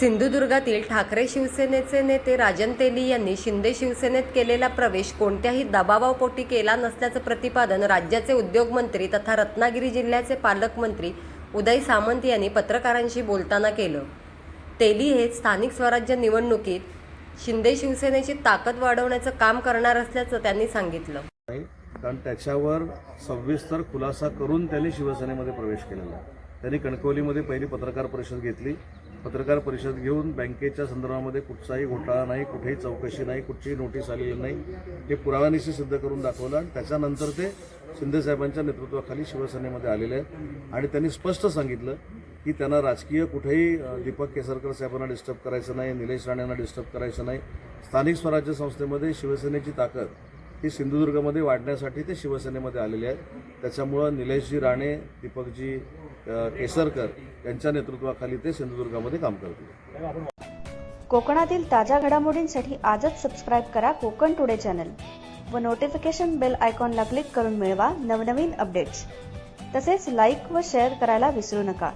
सिंधुदुर्गातील ठाकरे शिवसेनेचे नेते राजन तेली यांनी शिंदे शिवसेनेत केलेला प्रवेश कोणत्याही दबावापोटी केला नसल्याचं प्रतिपादन राज्याचे उद्योगमंत्री तथा रत्नागिरी जिल्ह्याचे पालकमंत्री उदय सामंत यांनी पत्रकारांशी बोलताना केलं. तेली हे स्थानिक स्वराज्य निवडणुकीत शिंदे शिवसेनेची ताकद वाढवण्याचं काम करणार असल्याचं त्यांनी सांगितलं. कारण त्याच्यावर सविस्तर खुलासा करून त्यांनी शिवसेनेमध्ये प्रवेश केलेला आहे. त्यांनी कणकवलीमध्ये पहिली पत्रकार परिषद घेतली. पत्रकार परिषद घेऊन बँकेच्या संदर्भामध्ये कुठचाही घोटाळा नाही कुठेही चौकशी नाही कुठचीही नोटीस आलेली नाही. हे पुराव्यानिशी सिद्ध करून दाखवलं आणि त्याच्यानंतर ते शिंदेसाहेबांच्या नेतृत्वाखाली शिवसेनेमध्ये आलेले आहेत. आणि त्यांनी स्पष्ट सांगितलं की त्यांना राजकीय कुठेही दीपक केसरकर साहेबांना डिस्टर्ब करायचं नाही निलेश राणेंना डिस्टर्ब करायचं नाही. स्थानिक स्वराज्य संस्थेमध्ये शिवसेनेची ताकद ही सिंधुदुर्गमध्ये वाढण्यासाठी ते शिवसेनेमध्ये आलेले आहेत. त्याच्यामुळं निलेशजी राणे दीपकजी केसरकर यांच्या नेतृत्वाखाली ते सिंधुदुर्गामध्ये काम करतील. कोकणातील ताज्या घडामोडींसाठी आजच सबस्क्राईब करा कोकण टुडे चॅनल व नोटिफिकेशन बेल आयकॉनला क्लिक करून मिळवा नवनवीन अपडेट्स तसेच लाईक व शेअर करायला विसरू नका.